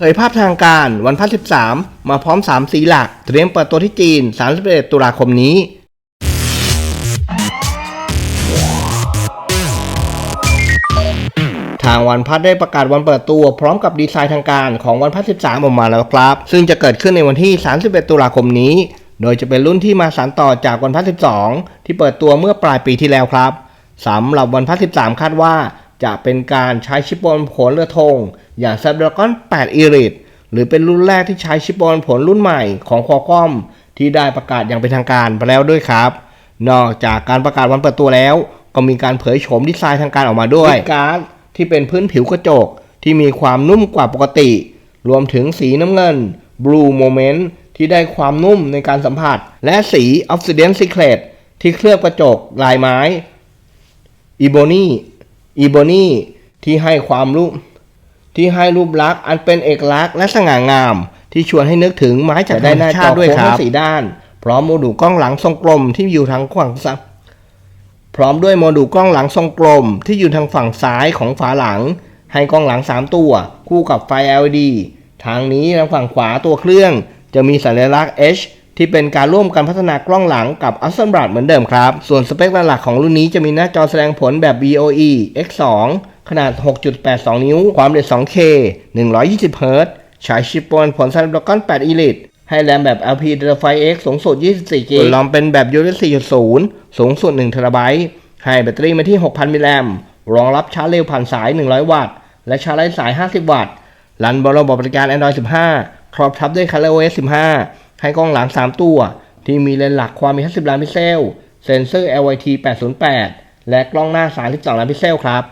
เผยภาพทางการวันพัด13 มาพร้อม 3 สีหลัก เตรียมเปิดตัวที่จีน 31 ตุลาคมนี้ ทางวันพัดได้ประกาศวันเปิดตัวพร้อมกับดีไซน์ทางการของวันพัด13 ออกมาแล้วครับ ซึ่งจะเกิดขึ้นในวันที่ 31 ตุลาคมนี้ โดยจะเป็นรุ่นที่มาสานต่อจากวันพัด12 ที่เปิดตัวเมื่อปลายปีที่แล้วครับสำหรับวันพัด13 คาดว่า จะเป็นการใช้ชิปบนผลเรือธงอย่าง Snapdragon 8 Elite หรือเป็นรุ่นแรกที่ใช้ชิปบนผลรุ่นใหม่ของ Qualcomm ที่ได้ประกาศอย่างเป็นทางการไปแล้วด้วยครับ นอกจากการประกาศวันเปิดตัวแล้ว ก็มีการเผยโฉมดีไซน์ทางการออกมาด้วยการ์ดที่เป็นพื้นผิวกระจกที่มีความนุ่มกว่าปกติ รวมถึงสีน้ำเงิน Blue Moment ที่ได้ความนุ่มในการสัมผัส และสี Obsidian Secret ที่เคลือบกระจกลายไม้อีโบนี อีโบนี่ที่ให้ความรูปที่ให้รูปลักษณ์อันเป็นเอกลักษณ์และสง่างาม ที่ชวนให้นึกถึงไม้จากได้หน้าจอด้วยครับสีด้าน พร้อมโมดูลกล้องหลังทรงกลมที่อยู่ทางฝั่งซ้ายพร้อมด้วยโมดูลกล้องหลังทรงกลม ที่อยู่ทางฝั่งซ้ายของฝาหลัง ให้กล้องหลัง 3 ตัว คู่กับไฟ LED ทางนี้ทางฝั่งขวาตัวเครื่อง จะมีสัญลักษณ์ H ที่เป็นการร่วมกันพัฒนากล้องหลังกับ a s s e m b l a d เหมือนเดิมครับ ส่วนสเปคหลักของรุ่นนี้จะมีหน้าจอแสดงผลแบบ BOE X2 ขนาด 6.82 นิ้ว ความเร็ว 2K 120 Hz ใช้ชิปบนผล Snapdragon 8 Elite ให้แรมแบบ LP Delphi X สูงสุด 24 g b ส่วนรอมเป็นแบบ USB 4.0 สูงสุด 1 t b ให้แบตเตอรี่มาที่ 6,000 มิลลิแอมรองรับชาร์จเร็วผ่านสาย 100 วัตต์ และชาร์จไร้สาย 50 วัตต์ รันบนระบบบริการ Android 15 ครอบทับด้วย ColorOS 15 ให้กล้องหลัง 3 ตัว ที่มีเลนส์หลักความมี50ล้านพิกเซล เซ็นเซอร์ LYT 808 และกล้องหน้า32ล้านพิกเซลครับ